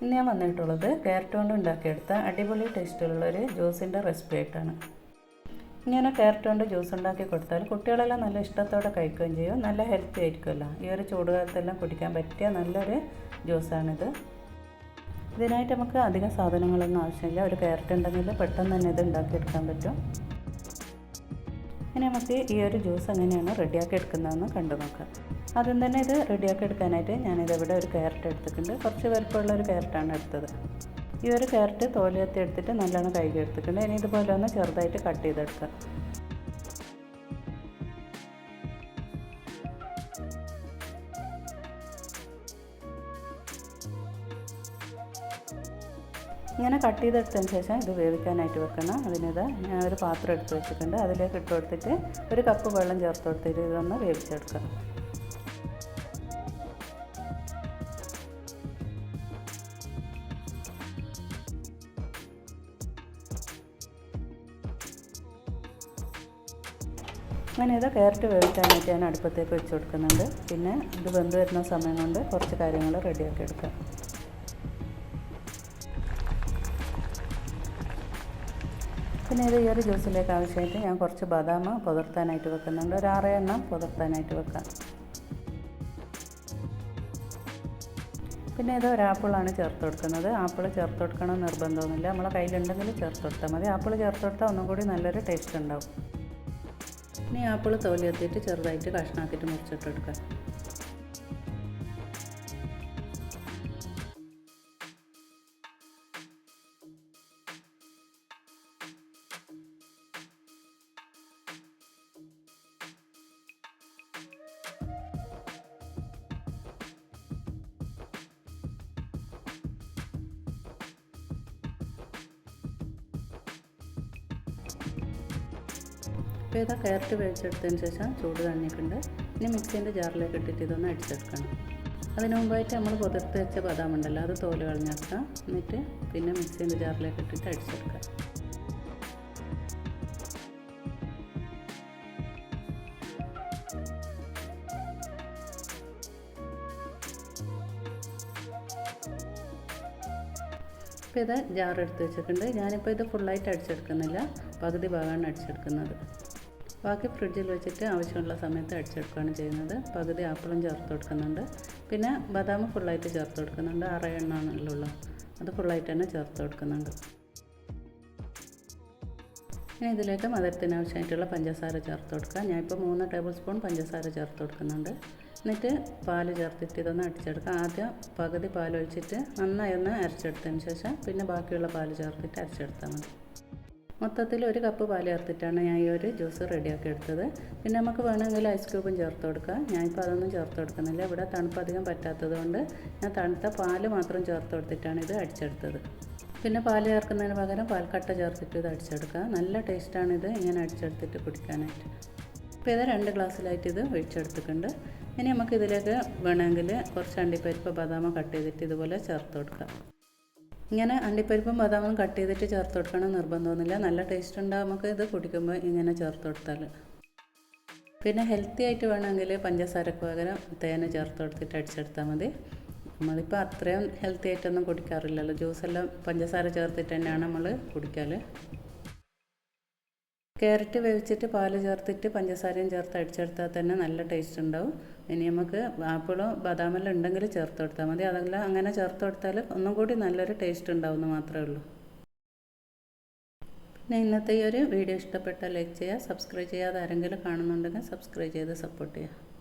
ഇന്ന് ഞാൻ വന്നിട്ടുള്ളത് ക്യാരറ്റ് കൊണ്ട് ഉണ്ടാക്കിയെടുത്ത അടിപൊളി ടേസ്റ്റിലുള്ള ഒരു ജ്യൂസിന്റെ റെസിപ്പി ആയിട്ടാണ്. ഇങ്ങനെ ക്യാരറ്റ് കൊണ്ട് ജ്യൂസ് ഉണ്ടാക്കി കൊടുത്താൽ കുട്ടികളെല്ലാം നല്ല ഇഷ്ടത്തോടെ കഴിക്കുകയും ചെയ്യും. നല്ല ഹെൽത്തി ആയിരിക്കുമല്ലോ. ഈ ഒരു ചൂടുകാലത്തെല്ലാം കുടിക്കാൻ പറ്റിയ നല്ലൊരു ജ്യൂസാണിത്. ഇതിനായിട്ട് നമുക്ക് അധികം സാധനങ്ങളൊന്നും ആവശ്യമില്ല. ഒരു ക്യാരറ്റ് ഉണ്ടെങ്കിൽ പെട്ടെന്ന് തന്നെ ഇത് ഉണ്ടാക്കിയെടുക്കാൻ പറ്റും. ഇനി നമുക്ക് ഈ ഒരു ജ്യൂസ് എങ്ങനെയാണ് റെഡിയാക്കി എടുക്കുന്നതെന്ന് കണ്ടു നോക്കാം ആദ്യം തന്നെ ഇത് റെഡിയാക്കി എടുക്കാനായിട്ട് ഞാനിതിവിടെ ഒരു ക്യാരറ്റ് എടുത്തിട്ടുണ്ട്. കുറച്ച് വലുപ്പമുള്ള ഒരു ക്യാരറ്റാണ് എടുത്തത്. ഈ ഒരു ക്യാരറ്റ് തോലിയത്തി എടുത്തിട്ട് നല്ലോണം കഴുകി എടുത്തിട്ടുണ്ട്. ഇനി ഇതുപോലെ ഒന്ന് ചെറുതായിട്ട് കട്ട് ചെയ്തെടുക്കാം. ഇങ്ങനെ കട്ട് ചെയ്തെടുത്തതിന് ശേഷം ഇത് വേവിക്കാനായിട്ട് വെക്കണം. അതിനിത് ഞാൻ ഒരു പാത്രം എടുത്ത് വെച്ചിട്ടുണ്ട്. അതിലേക്ക് ഇട്ട് കൊടുത്തിട്ട് ഒരു കപ്പ് വെള്ളം ചേർത്ത് കൊടുത്തിട്ട് ഇതൊന്ന് വേവിച്ചെടുക്കാം. അങ്ങനെ ഇത് ക്യാരറ്റ് വേവിക്കാനായിട്ട് ഞാൻ അടുപ്പത്തേക്ക് വെച്ച് കൊടുക്കുന്നുണ്ട്. പിന്നെ ഇത് വെന്ത് വരുന്ന സമയം കൊണ്ട് കുറച്ച് കാര്യങ്ങൾ റെഡിയാക്കി എടുക്കാം. പിന്നെ ഇത് ഈ ഒരു ജ്യൂസിലേക്ക് ആവശ്യമായിട്ട് ഞാൻ കുറച്ച് ബദാം പുതിർത്താനായിട്ട് വെക്കുന്നുണ്ട്. ഒരു ആറ് എണ്ണം പുതിർത്താനായിട്ട് വെക്കാം. പിന്നെ ഇത് ഒരു ആപ്പിളാണ് ചേർത്ത് കൊടുക്കുന്നത്. ആപ്പിൾ ചേർത്ത് കൊടുക്കണം നിർബന്ധമൊന്നുമില്ല. നമ്മളെ കയ്യിലുണ്ടെങ്കിൽ ചേർത്ത് കൊടുത്താൽ മതി. ആപ്പിൾ ചേർത്ത് കൊടുത്താൽ ഒന്നും കൂടി നല്ലൊരു ടേസ്റ്റ് ഉണ്ടാവും. ഇനി ആപ്പിൾ തോലിയെത്തിയിട്ട് ചെറുതായിട്ട് കഷ്ണാക്കിയിട്ട് മുറിച്ചിട്ട് അപ്പോൾ ഇതാ ക്യാരറ്റ് വേവിച്ചെടുത്തതിന് ശേഷം ചൂട് തണ്ണിയിട്ടുണ്ട് ഇനി മിക്സീന്റെ ജാറിലേക്ക് ഇട്ടിട്ട് ഇതൊന്ന് അടിച്ചെടുക്കണം. അതിനു മുമ്പായിട്ട് നമ്മൾ പുതിർത്ത് വെച്ച ബദാം ഉണ്ടല്ലോ അത് തോൽ കളഞ്ഞെടുക്കാം എന്നിട്ട് പിന്നെ മിക്സീന്റെ ജാറിലേക്ക് ഇട്ടിട്ട് അടിച്ചെടുക്കാം. ഇപ്പോൾ ഇത് ജാർ എടുത്ത് വെച്ചിട്ടുണ്ട്. ഞാനിപ്പോൾ ഇത് ഫുള്ളായിട്ട് അടിച്ചെടുക്കുന്നില്ല. പകുതി ഭാഗമാണ് അടിച്ചെടുക്കുന്നത്. ബാക്കി ഫ്രിഡ്ജിൽ വെച്ചിട്ട് ആവശ്യമുള്ള സമയത്ത് അടിച്ചെടുക്കുകയാണ് ചെയ്യുന്നത്. പകുതി ആപ്പിളും ചേർത്ത് കൊടുക്കുന്നുണ്ട്. പിന്നെ ബദാം ഫുള്ളായിട്ട് ചേർത്ത് കൊടുക്കുന്നുണ്ട്. ആറ് എണ്ണാണല്ലോ അത് ഫുള്ളായിട്ട് തന്നെ ചേർത്ത് കൊടുക്കുന്നുണ്ട്. ഇനി ഇതിലേക്ക് മധുരത്തിന് ആവശ്യമായിട്ടുള്ള പഞ്ചസാര ചേർത്ത് കൊടുക്കുക. ഞാനിപ്പോൾ മൂന്ന് ടേബിൾ സ്പൂൺ പഞ്ചസാര ചേർത്ത് കൊടുക്കുന്നുണ്ട്. എന്നിട്ട് പാൽ ചേർത്തിട്ട് ഇതൊന്ന് അടിച്ചെടുക്കുക. ആദ്യം പകുതി പാൽ ഒഴിച്ചിട്ട് നന്നായി ഒന്ന് അരച്ചെടുത്തതിന് ശേഷം പിന്നെ ബാക്കിയുള്ള പാൽ ചേർത്തിട്ട് അരച്ചെടുത്താൽ മതി. മൊത്തത്തിൽ ഒരു കപ്പ് പാൽ ചേർത്തിട്ടാണ് ഞാൻ ഈ ഒരു ജ്യൂസ് റെഡിയാക്കി എടുത്തത്. പിന്നെ നമുക്ക് വേണമെങ്കിൽ ഐസ് ക്യൂബും ചേർത്ത് ഞാൻ ഞാനിപ്പോൾ അതൊന്നും ചേർത്ത് കൊടുക്കുന്നില്ല. ഇവിടെ തണുപ്പ് അധികം പറ്റാത്തത് കൊണ്ട് ഞാൻ തണുത്ത പാൽ മാത്രം ചേർത്ത് കൊടുത്തിട്ടാണ് ഇത് അടിച്ചെടുത്തത്. പിന്നെ പാൽ ചേർക്കുന്നതിന് പകരം പാൽക്കട്ട ചേർത്തിട്ട് ഇത് അടിച്ചെടുക്കുക നല്ല ടേസ്റ്റാണ് ഇത് ഇങ്ങനെ അടിച്ചെടുത്തിട്ട് കുടിക്കാനായിട്ട്. അപ്പോൾ ഇത് രണ്ട് ഗ്ലാസ്സിലായിട്ട് ഇത് ഒഴിച്ചെടുത്തിട്ടുണ്ട്. ഇനി നമുക്ക് ഇതിലേക്ക് വേണമെങ്കിൽ കുറച്ച് അണ്ടിപ്പരിപ്പ് ബദാമ കട്ട് ചെയ്തിട്ട് ഇതുപോലെ ചേർത്ത് കൊടുക്കാം. ഇങ്ങനെ അണ്ടിപ്പരിപ്പും ബദാമും കട്ട് ചെയ്തിട്ട് ചേർത്ത് കൊടുക്കണം നിർബന്ധമൊന്നുമില്ല. നല്ല ടേസ്റ്റ് ഉണ്ടാകും നമുക്ക് ഇത് കുടിക്കുമ്പോൾ ഇങ്ങനെ ചേർത്ത് കൊടുത്താൽ പിന്നെ ഹെൽത്തി ആയിട്ട് വേണമെങ്കിൽ പഞ്ചസാരക്ക് പകരം തേന ചേർത്ത് കൊടുത്തിട്ട് അടിച്ചെടുത്താൽ മതി. നമ്മളിപ്പോൾ അത്രയും ഹെൽത്തി ആയിട്ടൊന്നും കുടിക്കാറില്ലല്ലോ. ജ്യൂസെല്ലാം പഞ്ചസാര ചേർത്തിട്ട് തന്നെയാണ് നമ്മൾ കുടിക്കൽ. ക്യാരറ്റ് വേവിച്ചിട്ട് പാൽ ചേർത്തിട്ട് പഞ്ചസാരയും ചേർത്ത് അടിച്ചെടുത്താൽ തന്നെ നല്ല ടേസ്റ്റ് ഉണ്ടാവും. ഇനി നമുക്ക് ആപ്പിളോ ബദാമെല്ലാം ഉണ്ടെങ്കിൽ ചേർത്ത് കൊടുത്താൽ മതി. അതെല്ലാം അങ്ങനെ ചേർത്ത് കൊടുത്താൽ ഒന്നും കൂടി നല്ലൊരു ടേസ്റ്റ് ഉണ്ടാവുമെന്ന് മാത്രമേ ഉള്ളൂ. പിന്നെ ഇന്നത്തെ ഈ ഒരു വീഡിയോ ഇഷ്ടപ്പെട്ടാൽ ലൈക്ക് ചെയ്യുക സബ്സ്ക്രൈബ് ചെയ്യാതെ ആരെങ്കിലും കാണുന്നുണ്ടെങ്കിൽ സബ്സ്ക്രൈബ് ചെയ്ത് സപ്പോർട്ട് ചെയ്യുക.